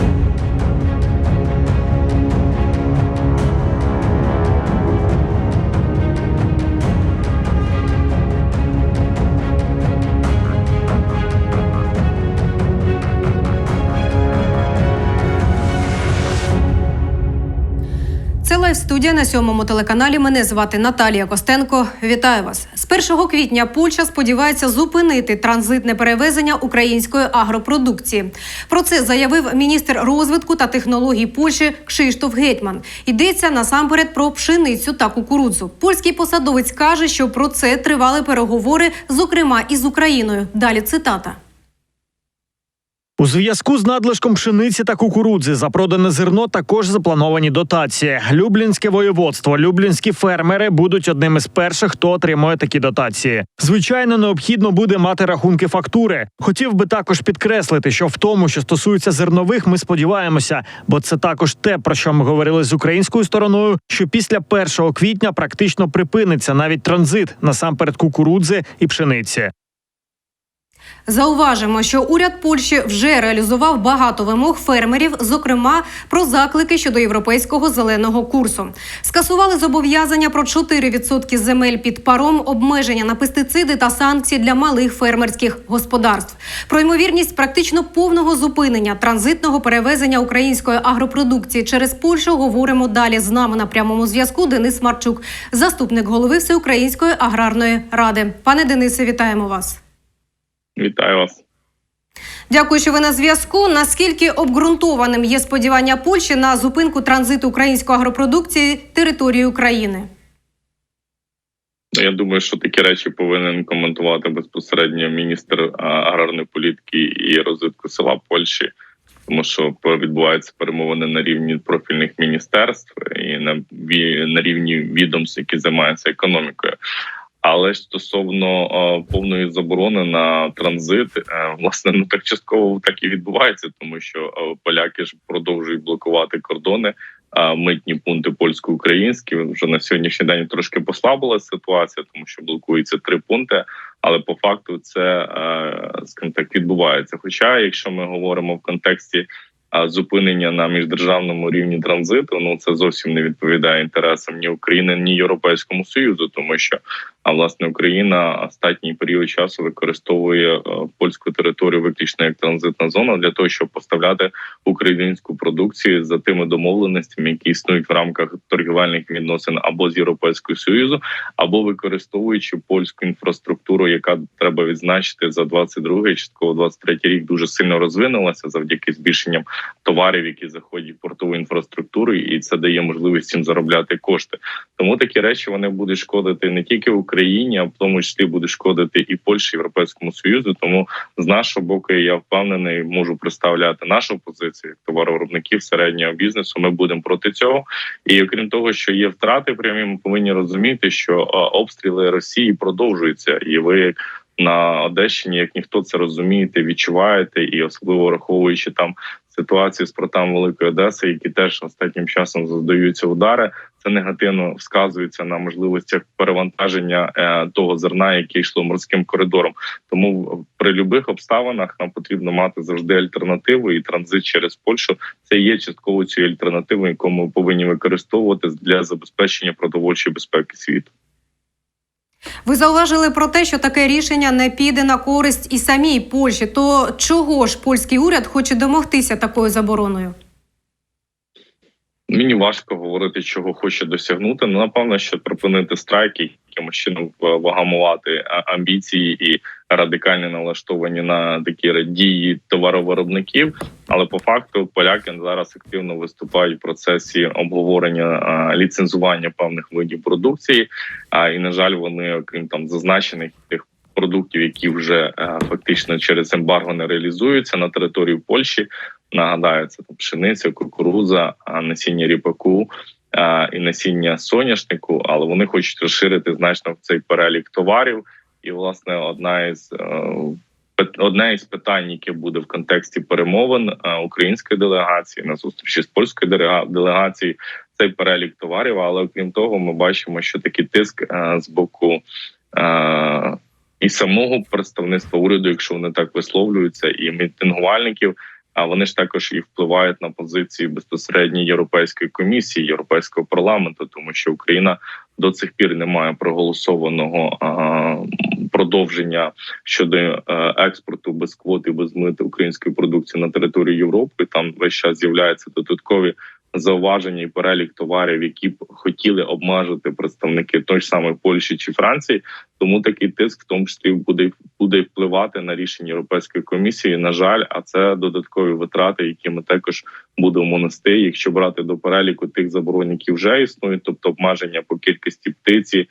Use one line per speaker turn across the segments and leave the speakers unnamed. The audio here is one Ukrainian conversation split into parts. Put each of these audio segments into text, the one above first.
Це лайв студія на сьомому телеканалі. Мене звати Наталія Костенко. Вітаю вас. З 1 квітня Польща сподівається зупинити транзитне перевезення української агропродукції. Про це заявив міністр розвитку та технологій Польщі Кшиштоф Гетьман. Йдеться насамперед про пшеницю та кукурудзу. Польський посадовець каже, що про це тривали переговори, зокрема із Україною. Далі цитата.
У зв'язку з надлишком пшениці та кукурудзи за продане зерно також заплановані дотації. Люблінське воєводство, люблінські фермери будуть одним із перших, хто отримує такі дотації. Звичайно, необхідно буде мати рахунки фактури. Хотів би також підкреслити, що в тому, що стосується зернових, ми сподіваємося, бо це також те, про що ми говорили з українською стороною. Що після 1 квітня практично припиниться навіть транзит насамперед кукурудзи і пшениці.
Зауважимо, що уряд Польщі вже реалізував багато вимог фермерів, зокрема про заклики щодо європейського зеленого курсу. Скасували зобов'язання про 4% земель під паром, обмеження на пестициди та санкції для малих фермерських господарств. Про ймовірність практично повного зупинення транзитного перевезення української агропродукції через Польщу говоримо далі. З нами на прямому зв'язку Денис Марчук, заступник голови Всеукраїнської аграрної ради. Пане Денисе, вітаємо вас.
Вітаю вас.
Дякую, що ви на зв'язку. Наскільки обґрунтованим є сподівання Польщі на зупинку транзиту української агропродукції території України?
Я думаю, що такі речі повинен коментувати безпосередньо міністр аграрної політики і розвитку села Польщі, тому що відбуваються перемовини на рівні профільних міністерств і на рівні відомств, які займаються економікою. Але стосовно е, повної заборони на транзит, е, власне, ну так частково так і відбувається, тому що е, поляки ж продовжують блокувати кордони. а Митні пункти польсько-українські вже на сьогоднішній день трошки послабилася ситуація, тому що блокується три пункти. Але по факту це е, так відбувається. Хоча, якщо ми говоримо в контексті а зупинення на міждержавному рівні транзиту, ну це зовсім не відповідає інтересам ні України, ні Європейському Союзу, тому що а власне Україна остатній період часу використовує е, польську територію виключно як транзитна зона для того, щоб поставляти українську продукцію за тими домовленостями, які існують в рамках торгівельних відносин або з Європейською Союзу, або використовуючи польську інфраструктуру, яка треба відзначити за 22-й, частково 23-й рік дуже сильно розвинулася завдяки збільшенням товарів, які заходять в портову інфраструктуру, і це дає можливість їм заробляти кошти. Тому такі речі вони будуть шкодити не тільки Україні, а в тому числі буде шкодити і Польщі, Європейському Союзу. Тому з нашого боку я впевнений, можу представляти нашу позицію як товаровиробників середнього бізнесу. Ми будемо проти цього. І окрім того, що є втрати, прямі ми повинні розуміти, що обстріли Росії продовжуються, і ви на Одещині, як ніхто це розумієте, відчуваєте, і особливо враховуючи там ситуацію з портами Великої Одеси, які теж останнім часом завдаються удари. Це негативно сказується на можливостях перевантаження е, того зерна, яке йшло морським коридором. Тому при любих обставинах нам потрібно мати завжди альтернативу, і транзит через Польщу це є частково цією альтернативою, яку ми повинні використовувати для забезпечення продовольчої безпеки світу.
Ви зауважили про те, що таке рішення не піде на користь і самій Польщі. То чого ж польський уряд хоче домогтися такою забороною?
Мені важко говорити, чого хоче досягнути. Ну напевно, що припинити страйки, якимось чином в- вагамувати амбіції і радикально налаштовані на такі дії товаровиробників. Але по факту поляки зараз активно виступають в процесі обговорення ліцензування певних видів продукції. А і на жаль, вони, окрім там зазначених тих продуктів, які вже е, фактично через ембарго не реалізуються на території Польщі. Нагадаю, це там пшениця, кукуруза, насіння ріпаку і насіння соняшнику, але вони хочуть розширити значно цей перелік товарів. І, власне, одна із е, одне із питань, яке буде в контексті перемовин е, української делегації на зустрічі з польською делега- делегацією, цей перелік товарів. Але окрім того, ми бачимо, що такий тиск е, з боку. І самого представництва уряду, якщо вони так висловлюються, і мітингувальників А вони ж також і впливають на позиції безпосередньо Європейської комісії, Європейського парламенту, тому що Україна до цих пір немає проголосованого продовження щодо е, експорту без квот і без мити української продукції на територію Європи. Там весь час з'являються додаткові зауваження і перелік товарів, які б хотіли обмежити представники той ж самої Польщі чи Франції. Тому такий тиск в тому числі буде буде впливати на рішення Європейської комісії. На жаль, а це додаткові витрати, які ми також будемо нести, якщо брати до переліку тих заборон, які вже існують, тобто обмеження по кількості птиці.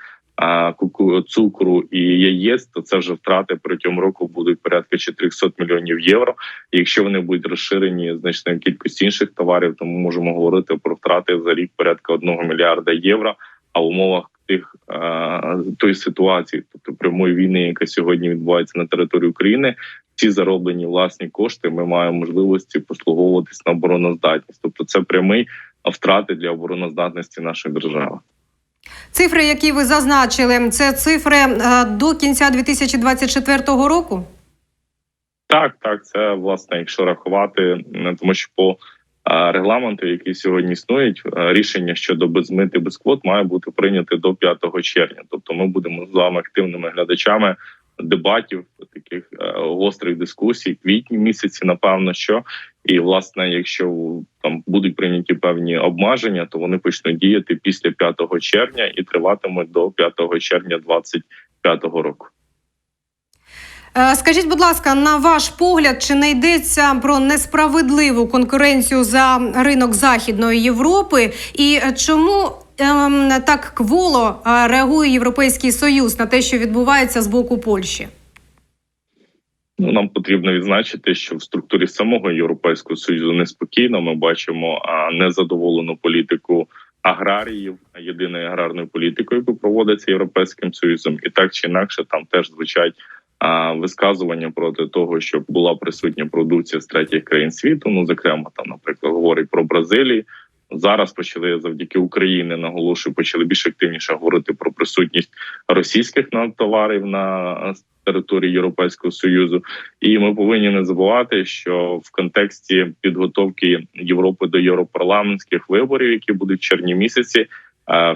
Цукру і яєць, то це вже втрати протягом року будуть порядка 400 мільйонів євро. І якщо вони будуть розширені значною кількістю інших товарів, то ми можемо говорити про втрати за рік порядка 1 мільярда євро. А в умовах тих тої ситуації, тобто прямої війни, яка сьогодні відбувається на території України, ці зароблені власні кошти, ми маємо можливості послуговуватись на обороноздатність. Тобто, це прямий втрати для обороноздатності нашої держави.
Цифри, які ви зазначили, це цифри е, до кінця 2024 року.
Так, так, це власне, якщо рахувати, м, тому що по е, регламенту, який сьогодні існують, е, рішення щодо безмити без квот має бути прийняте до 5 червня. Тобто, ми будемо з вами активними глядачами дебатів, таких е, гострих дискусій, квітні місяці, напевно, що і власне, якщо там будуть прийняті певні обмеження, то вони почнуть діяти після 5 червня і триватимуть до 5 червня 2025 року.
Е, Скажіть, будь ласка, на ваш погляд, чи не йдеться про несправедливу конкуренцію за ринок Західної Європи? І чому ем, так кволо е, реагує Європейський Союз на те, що відбувається з боку Польщі?
Ну, нам потрібно відзначити, що в структурі самого європейського союзу неспокійно. Ми бачимо незадоволену політику аграріїв, єдиної аграрної політики, яку проводиться європейським союзом, і так чи інакше там теж звучать висказування проти того, щоб була присутня продукція з третіх країн світу. Ну, зокрема, там, наприклад, говорить про Бразилію. Зараз почали завдяки Україні наголошую, почали більш активніше говорити про присутність російських товарів на території Європейського союзу, і ми повинні не забувати, що в контексті підготовки Європи до європарламентських виборів, які будуть в червні місяці,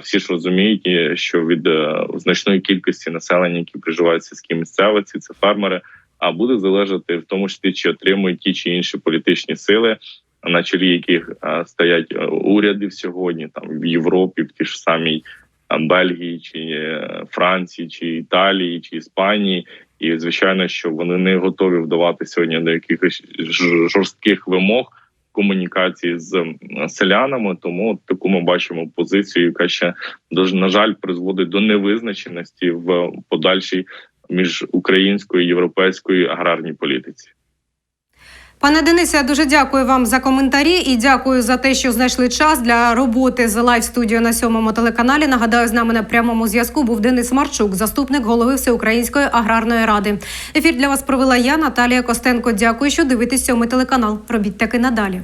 всі ж розуміють, що від е, значної кількості населення, які проживають в сільській місцевості, це фермери. А буде залежати в тому числі, чи отримують ті чи інші політичні сили, на чолі яких е, стоять е, уряди сьогодні, там в Європі, в ті ж самій Бельгії, чи е, Франції, чи Італії, чи Іспанії, і звичайно, що вони не готові вдавати сьогодні до якихось жорстких вимог комунікації з селянами. Тому таку ми бачимо позицію, яка ще на жаль призводить до невизначеності в подальшій між українською і європейською аграрній політиці.
Пане Денисе, дуже дякую вам за коментарі і дякую за те, що знайшли час для роботи з лайв студіо на сьомому телеканалі. Нагадаю, з нами на прямому зв'язку був Денис Марчук, заступник голови Всеукраїнської аграрної ради. Ефір для вас провела я, Наталія Костенко. Дякую, що дивитесь сьомий телеканал. Робіть таки надалі.